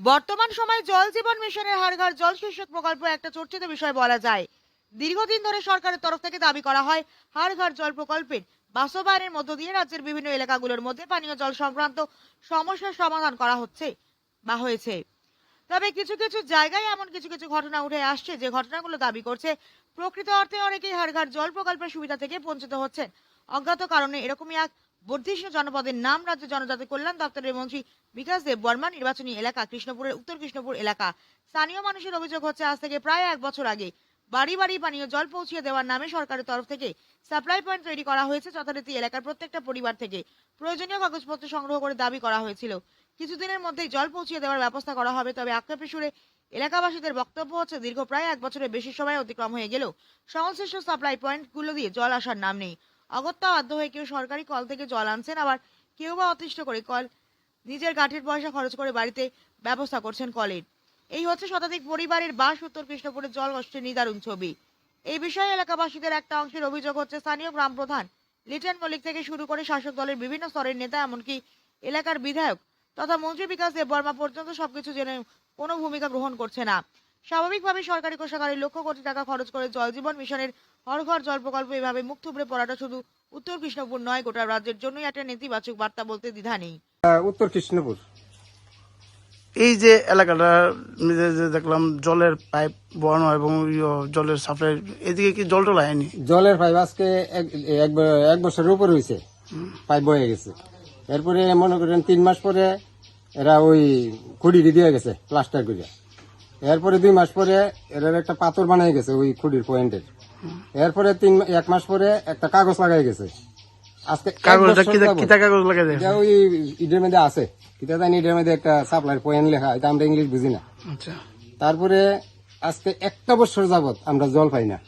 বর্তমান সময়ে জল জীবন মিশনের হাড়ঘর জল শীর্ষক প্রকল্প একটা চর্চিত বিষয় বলা যায়। দীর্ঘদিন ধরে সরকারের তরফ থেকে দাবি করা হয় হাড়ঘর জল প্রকল্পের বাস্তবায়নের মধ্য দিয়ে রাজ্যের বিভিন্ন এলাকাগুলোর মধ্যে পানীয় জল সংক্রান্ত সমস্যার সমাধান করা হচ্ছে বা হয়েছে। তবে কিছু কিছু জায়গায় এমন কিছু কিছু ঘটনা উঠে আসছে, যে ঘটনাগুলো দাবি করছে, প্রকৃত অর্থে অনেকেই হাড়ঘর জল প্রকল্পের সুবিধা থেকে বঞ্চিত হচ্ছেন। অজ্ঞাত কারণে এরকমই এক বর্ধিষ্ণু জনপদের নাম রাজ্য জনজাতি কল্যাণ দপ্তরের মন্ত্রী বিকাশ দেব বর্মা, নির্বাচনী এলাকা কৃষ্ণপুরের উত্তর কৃষ্ণপুর এলাকা। স্থানীয় মানুষের অভিযোগ হচ্ছে, আজ থেকে প্রায় এক বছর আগে বাড়ি বাড়ি পানীয় জল পৌঁছিয়ে দেওয়ার নামে সরকারের তরফ থেকে সাপ্লাই পয়েন্ট তৈরি করা হয়েছে যথারীতি এলাকার প্রত্যেকটা পরিবার থেকে। প্রয়োজনীয় কাগজপত্র সংগ্রহ করে দাবি করা হয়েছিল। কিছুদিনের মধ্যেই জল পৌঁছিয়ে দেওয়ার ব্যবস্থা করা হবে, তবে আক্ষেপে সুরে এলাকাবাসীদের বক্তব্য হচ্ছে, দীর্ঘ প্রায় এক বছরের বেশি সময় অতিক্রম হয়ে গেলেও সংশ্লিষ্ট সাপ্লাই পয়েন্টগুলো দিয়ে জল আসার নাম নেই। অগত্যা বাধ্য হয়ে কেউ সরকারি কল থেকে জল আনছেন, আবার কেউ বা অতিষ্ঠ করে কল, নিজের গাঠের পয়সা খরচ করে বাড়িতে ব্যবস্থা করছেন কলের। এই হচ্ছে শতাধিক পরিবারের বাস উত্তর কৃষ্ণপুরের জল কষ্টের নিদারুণ ছবি। এই বিষয়ে এলাকাবাসীদের একটা অংশের অভিযোগ হচ্ছে স্থানীয় গ্রাম প্রধান লিটন মল্লিক থেকে শুরু করে শাসক দলের বিভিন্ন স্তরের নেতা, এমনকি এলাকার বিধায়ক তথা মন্ত্রী বিকাশ দেব বর্মা পর্যন্ত সবকিছু জেনে কোনো ভূমিকা গ্রহণ করছে না। স্বাভাবিকভাবে সরকারি কোষাগারে লক্ষ কোটি টাকা খরচ করে জল জীবন মিশনের হর ঘর জল প্রকল্প এভাবে মুখ থুবড়ে পড়াটা শুধু উত্তর কৃষ্ণপুর নয় গোটা রাজ্যের জন্যই একটা নেতিবাচক বার্তা বলতে দ্বিধা নেই। উত্তর কৃষ্ণপুর। এই যে এলাকাটা দেখলাম জলের পাইপ বসানো এবং ইয়ো জলের সাপ্লাই এদিকে কি জল টল আয়নি? জলের পাইপ আজকে এক- এক এক বছরের উপর হয়েছে পাইপ বয়ে গেছে। এরপরে মনে করেন তিন মাস পরে এরা ওই খুঁড়ি দিয়ে গেছে প্লাস্টার করে এরপরে দুই মাস পরে এরা একটা পাথর বানাই গেছে ওই খুঁড়ির পয়েন্টের এরপরে তিন এক মাস পরে একটা কাগজ লাগাই গেছে। আজকে কাগজটা কি যাবত। কাগজ লাগে দেখ ওই ইটের মধ্যে আছে। কিতা জানি ইটের মধ্যে একটা সাপ্লাই পয়েন্ট লেখা এটা আমরা ইংলিশ বুঝি না। আচ্ছা। তারপরে আজকে একটা বছর যাবত আমরা জল পাই না।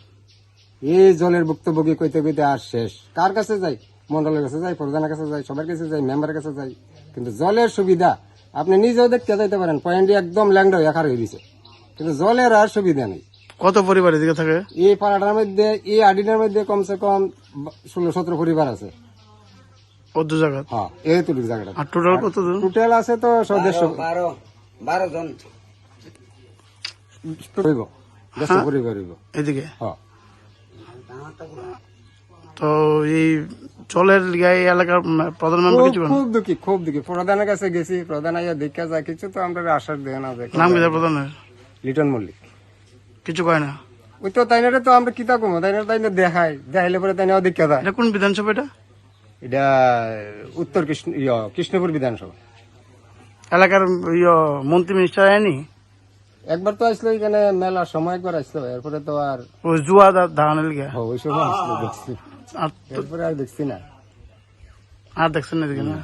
এই জলের ভুক্তভোগী কইতে কইতে আর শেষ। কার কাছে যাই? মন্ডলের কাছে যাই প্রধানের কাছে যাই সবার কাছে যাই মেম্বারের কাছে যাই। কিন্তু জলের সুবিধা আপনি নিজেও দেখতে যাইতে পারেন পয়েন্টে একদম ল্যাংড হয়ে একার হয়ে গেছে। কিন্তু জলের আর সুবিধা নেই। কত পরিবার এদিকে থাকে? এই পাড়াটার মধ্যে এই আডিটার মধ্যে কমসে কম ষোলো সতেরো পরিবার আছে। কত জায়গা? হ্যাঁ এই জায়গাটা। আর টোটাল কত টোটাল আছে তো সদস্য বারো বারো জন। হইব দেড়শো পরিবার হইব। এদিকে? হ্যাঁ। তো এই এই এলাকার প্রধান মেম্বার খুব কিছু খুব দুঃখী খুব দুঃখী। প্রধানের কাছে গেছি প্রধান আইয়া দেখা যায় কিছু তো আমরা আশ্বাস দেয় না নাম কি প্রধানের? লিটন মল্লিক। কিছু কয় না? ওই তো তাই না তো আমরা কিতা কমো? তাই না তাই না দেখাই দেখাইলে পরে তাই না দেখা যায় এটা কোন বিধানসভা এটা? এটা উত্তর কৃষ্ণ ইয় কৃষ্ণপুর বিধানসভা। এলাকার ইয় মন্ত্রী মিনিস্টার আয়নি একবার তো আসলো এখানে মেলার সময় একবার আসলো। এরপরে তো আর ওই জুয়া লিগে ওই সময় আসলো দেখছি। আর এরপরে আর দেখছি না। আর দেখছেন না এদিকে না?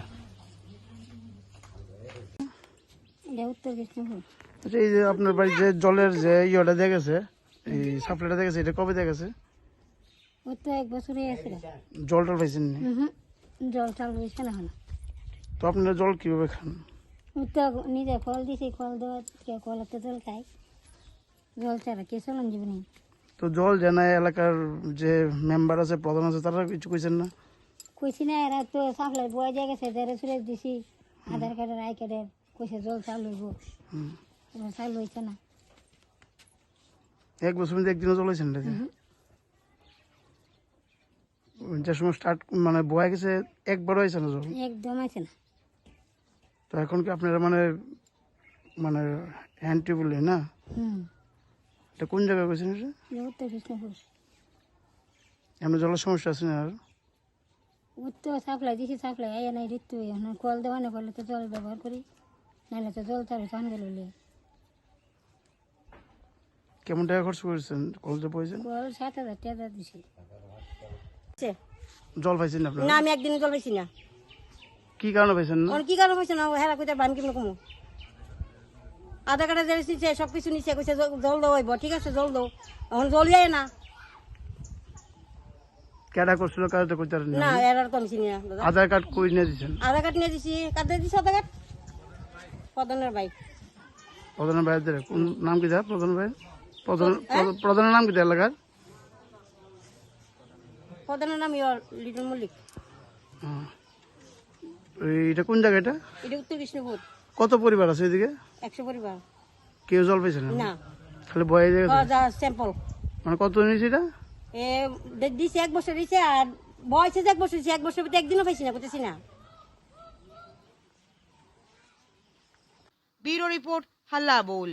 উত্তর কৃষ্ণপুর। আচ্ছা এই যে আপনার বাড়ি যে জলের যে ইয়েটা দিয়ে গেছে এই সাপ্লাইটা দিয়ে গেছে এটা কবে দিয়ে গেছে ওই তো এক বছরই আছে। জল টল পাইছেন নি? জল টাল রয়েছে না তো আপনারা জল কীভাবে খান? ওই তো নিজে কল দিছি কল দেওয়া কেউ কলতে জল খাই জল ছাড়া কে চলন জীবনে? তো জল জানা এলাকার যে মেম্বার আছে প্রধান আছে তারা কিছু কইছেন না? কইছি না এরা তো সাপ্লাই বয়ে যায় গেছে দেড়ে সুরে দিছি আধার কার্ডের আই কার্ডের কইছে জল চালু হইব। এবার হয়েছে না। এক বছর মধ্যে একদিনও না যে সময় স্টার্ট মানে বয়ে গেছে একবার হয়েছে না জল একদম আছে না। তো এখন কি আপনারা মানে মানে হ্যান্ড টিউবওয়েল না? হুম। এটা কোন জায়গায় গেছেন এটা উত্তর কৃষ্ণপুর। এমনি জলের সমস্যা আছে না আর? তো সাপ্লাই দিছি সাপ্লাই নাই ঋতু এখন কল দেওয়া না করলে তো জল ব্যবহার করি। নাহলে তো জল চালু চান গেল কেমন টাকা খরচ করেছেন? কলেজে সাত হাজার টাকা দিছি। জল পাইছেন না না আমি একদিন জল পাইছি না। কি কারণে পাইছেন না? কি কারণ হয়েছে না হেরা কইতে বান কিমন কমু? আধার কার্ডে যে নিচ্ছে সব কিছু নিচ্ছে কইছে জল জল দাও হইব ঠিক আছে জল দাও। এখন জল যায় না। কেডা করছিল কাজটা পারেন না এরার আমি চিনি না আধার কার্ড কই নিয়ে দিচ্ছেন আধার কার্ড নিয়ে দিছি কার্ড দিছি আধার কার্ড? প্রধানের বাইক প্রধানের ভাইদের কোন নাম কি দেয় প্রধান ভাই? প্রধান প্রধান- প্রধানের নাম কি এলাকার প্রধানের নাম লিটন মল্লিক। এইটা কোন জায়গা এটা? এটা উত্তর কৃষ্ণপুর। কত পরিবার আছে এদিকে? একশো পরিবার। কেউ জল পেয়েছে না? না। খালি বয়ে গেছে যা স্যাম্পল মানে কত নিয়েছে এটা? এ দে- দিছে এক বছর দিছে আর বয়সে যে এক বছর দিছে এক বছর ভিতরে একদিনও পাইছি না করতেছি না। ব্যুরো রিপোর্ট হাল্লা বোল